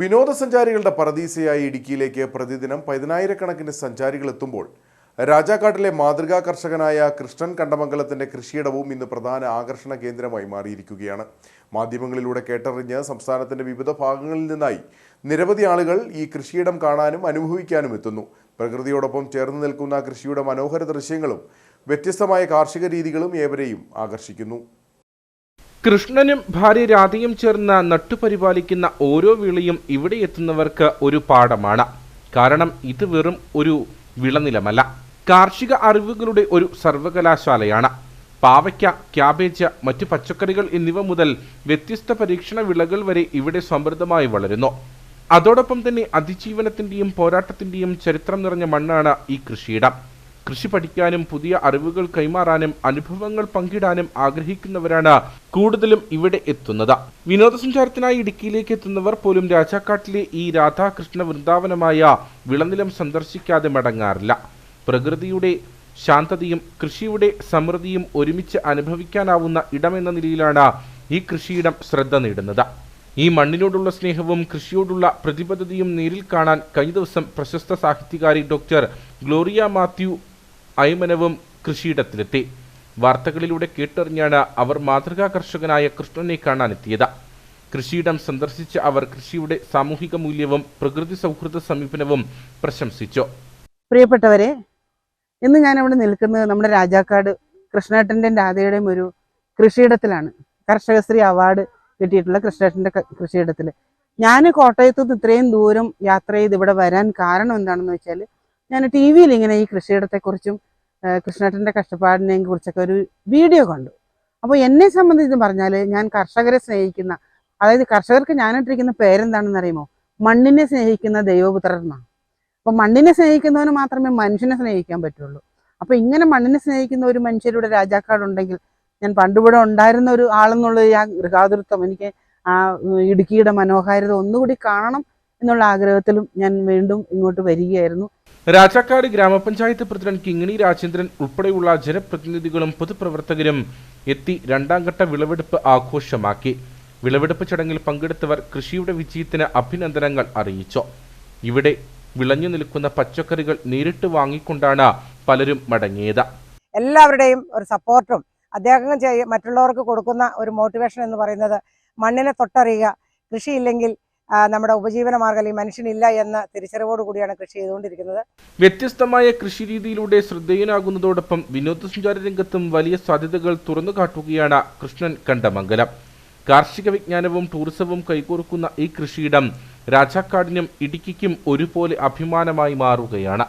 വിനോദസഞ്ചാരികളുടെ പറദീസയായ ഇടുക്കിയിലേക്ക് പ്രതിദിനം പതിനായിരക്കണക്കിന് സഞ്ചാരികൾ എത്തുമ്പോൾ രാജാക്കാട്ടിലെ മാതൃകാ കർഷകനായ കൃഷ്ണൻ കണ്ടമംഗലത്തിന്റെ കൃഷിയിടവും ഇന്ന് പ്രധാന ആകർഷണ കേന്ദ്രമായി മാറിയിരിക്കുകയാണ്. മാധ്യമങ്ങളിലൂടെ കേട്ടറിഞ്ഞ് സംസ്ഥാനത്തിന്റെ വിവിധ ഭാഗങ്ങളിൽ നിന്നായി നിരവധി ആളുകൾ ഈ കൃഷിയിടം കാണാനും അനുഭവിക്കാനും എത്തുന്നു. പ്രകൃതിയോടൊപ്പം ചേർന്ന് നിൽക്കുന്ന കൃഷിയുടെ മനോഹര ദൃശ്യങ്ങളും വ്യത്യസ്തമായ കാർഷിക രീതികളും ഏവരെയും ആകർഷിക്കുന്നു. കൃഷ്ണനും ഭാര്യ രാധയും ചേർന്ന് നട്ടുപരിപാലിക്കുന്ന ഓരോ വിളയും ഇവിടെ എത്തുന്നവർക്ക് ഒരു പാഠമാണ്. കാരണം ഇത് വെറും ഒരു വിളനിലമല്ല. കാർഷിക അറിവുകളുടെ ഒരു സർവകലാശാലയാണ്. പാവയ്ക്ക ക്യാബേജ് മറ്റു പച്ചക്കറികൾ എന്നിവ മുതൽ വ്യത്യസ്ത പരീക്ഷണ വിളകൾ വരെ ഇവിടെ സമൃദ്ധമായി വളരുന്നു. അതോടൊപ്പം തന്നെ അതിജീവനത്തിന്റെയും പോരാട്ടത്തിന്റെയും ചരിത്രം നിറഞ്ഞ മണ്ണാണ് ഈ കൃഷിയിടം. കൃഷി പഠിക്കാനും പുതിയ അറിവുകൾ കൈമാറാനും അനുഭവങ്ങൾ പങ്കിടാനും ആഗ്രഹിക്കുന്നവരാണ് കൂടുതലും ഇവിടെ എത്തുന്നത്. വിനോദസഞ്ചാരത്തിനായി ഇടുക്കിയിലേക്ക് എത്തുന്നവർ പോലും രാജാക്കാട്ടിലെ ഈ രാധാകൃഷ്ണ വൃന്ദാവനമായ വിളനിലം സന്ദർശിക്കാതെ മടങ്ങാറില്ല. പ്രകൃതിയുടെ ശാന്തതയും കൃഷിയുടെ സമൃദ്ധിയും ഒരുമിച്ച് അനുഭവിക്കാനാവുന്ന ഇടമെന്ന നിലയിലാണ് ഈ കൃഷിയിടം ശ്രദ്ധ നേടുന്നത്. ഈ മണ്ണിനോടുള്ള സ്നേഹവും കൃഷിയോടുള്ള പ്രതിബദ്ധതയും നേരിൽ കാണാൻ കഴിഞ്ഞ ദിവസം പ്രശസ്ത സാഹിത്യകാരി ഡോക്ടർ ഗ്ലോറിയ മാത്യു അയ്മനവും കൃഷിയിടത്തിലെത്തി. വാർത്തകളിലൂടെ കേട്ടറിഞ്ഞാണ് അവർ മാതൃകാ കർഷകനായ കൃഷ്ണനെ കാണാനെത്തിയത്. കൃഷിയിടം സന്ദർശിച്ച അവർ കൃഷിയുടെ സാമൂഹിക മൂല്യവും പ്രകൃതി സൗഹൃദ സമീപനവും പ്രശംസിച്ചു. പ്രിയപ്പെട്ടവരെ ഇന്ന് ഞാൻ അവിടെ നിൽക്കുന്നത് നമ്മുടെ രാജാക്കാട് കൃഷ്ണേട്ടന്റെയും രാധയുടെയും ഒരു കൃഷിയിടത്തിലാണ്. കർഷകശ്രീ അവാർഡ് കിട്ടിയിട്ടുള്ള കൃഷ്ണേട്ടന്റെ കൃഷിയിടത്തിൽ ഞാൻ കോട്ടയത്തു നിന്ന് ഇത്രയും ദൂരം യാത്ര ചെയ്ത് ഇവിടെ വരാൻ കാരണം എന്താണെന്ന് വെച്ചാൽ ഞാൻ ടി വിയിൽ ഇങ്ങനെ ഈ കൃഷിയിടത്തെക്കുറിച്ചും കൃഷ്ണേട്ടന്റെ കഷ്ടപ്പാടിനെയും കുറിച്ചൊക്കെ ഒരു വീഡിയോ കണ്ടു. അപ്പോൾ എന്നെ സംബന്ധിച്ച് പറഞ്ഞാൽ ഞാൻ കർഷകരെ സ്നേഹിക്കുന്ന അതായത് കർഷകർക്ക് ഞാനിട്ടിരിക്കുന്ന പേരെന്താണെന്ന് അറിയുമോ മണ്ണിനെ സ്നേഹിക്കുന്ന ദൈവപുത്രർ അപ്പോൾ അപ്പൊ മണ്ണിനെ സ്നേഹിക്കുന്നവന് മാത്രമേ മനുഷ്യനെ സ്നേഹിക്കാൻ പറ്റുള്ളൂ. അപ്പോൾ ഇങ്ങനെ മണ്ണിനെ സ്നേഹിക്കുന്ന ഒരു മനുഷ്യരുടെ രാജാക്കാടുണ്ടെങ്കിൽ ഞാൻ പണ്ടിവിടെ ഉണ്ടായിരുന്ന ഒരു ആളെന്നുള്ള ആ ഗൃഹാതുരത്വം എനിക്ക് ആ ഇടുക്കിയുടെ മനോഹാരിത ഒന്നുകൂടി കാണണം എന്നുള്ള ആഗ്രഹത്തിലും ഞാൻ വീണ്ടും ഇങ്ങോട്ട് വരികയായിരുന്നു. രാജാക്കാട് ഗ്രാമപഞ്ചായത്ത് പ്രസിഡന്റ് കിങ്ങിണി രാജേന്ദ്രൻ ഉൾപ്പെടെയുള്ള ജനപ്രതിനിധികളും പൊതുപ്രവർത്തകരും എത്തി രണ്ടാം ഘട്ട വിളവെടുപ്പ് ആഘോഷമാക്കി. വിളവെടുപ്പ് ചടങ്ങിൽ പങ്കെടുത്തവർ കൃഷിയുടെ വിജയത്തിന് അഭിനന്ദനങ്ങൾ അറിയിച്ചു. ഇവിടെ വിളഞ്ഞു നിൽക്കുന്ന പച്ചക്കറികൾ നേരിട്ട് വാങ്ങിക്കൊണ്ടാണ് പലരും മടങ്ങിയത്. എല്ലാവരുടെയും ഒരു സപ്പോർട്ടും അദ്ദേഹം മറ്റുള്ളവർക്ക് കൊടുക്കുന്ന ഒരു മോട്ടിവേഷൻ എന്ന് പറയുന്നത് മണ്ണിനെ തൊട്ടറിയുക കൃഷിയില്ലെങ്കിൽ നമ്മുടെ ഉപജീവന മാർഗം ഈ മനുഷ്യനില്ല എന്ന തിരിച്ചറിവോട് കൂടിയാണ് കൃഷി ചെയ്തുകൊണ്ടിരിക്കുന്നത്. വ്യത്യസ്തമായ കൃഷിരീതിയിലൂടെ ശ്രദ്ധേയനാകുന്നതോടൊപ്പം വിനോദസഞ്ചാര രംഗത്തും വലിയ സാധ്യതകൾ തുറന്നു കാട്ടുകയാണ് കൃഷ്ണൻ കണ്ടമംഗലം. കാർഷിക വിജ്ഞാനവും ടൂറിസവും കൈകോർക്കുന്ന ഈ കൃഷിയിടം രാജാക്കാടിനും ഇടുക്കിക്കും ഒരുപോലെ അഭിമാനമായി മാറുകയാണ്.